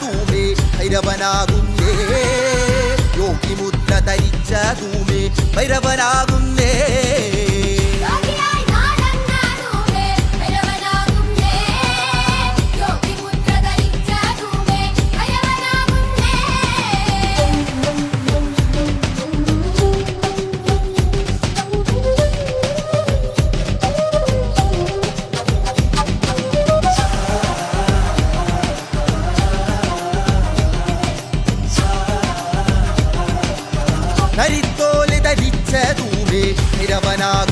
ധൂമേ ഭൈരവനാകും യോഗി മുദ്ര ധരിച്ച ധൂമേ ഭൈരവനാകും കരിത്തോൽ ധരിച്ചതൂമേ നിരവനാകും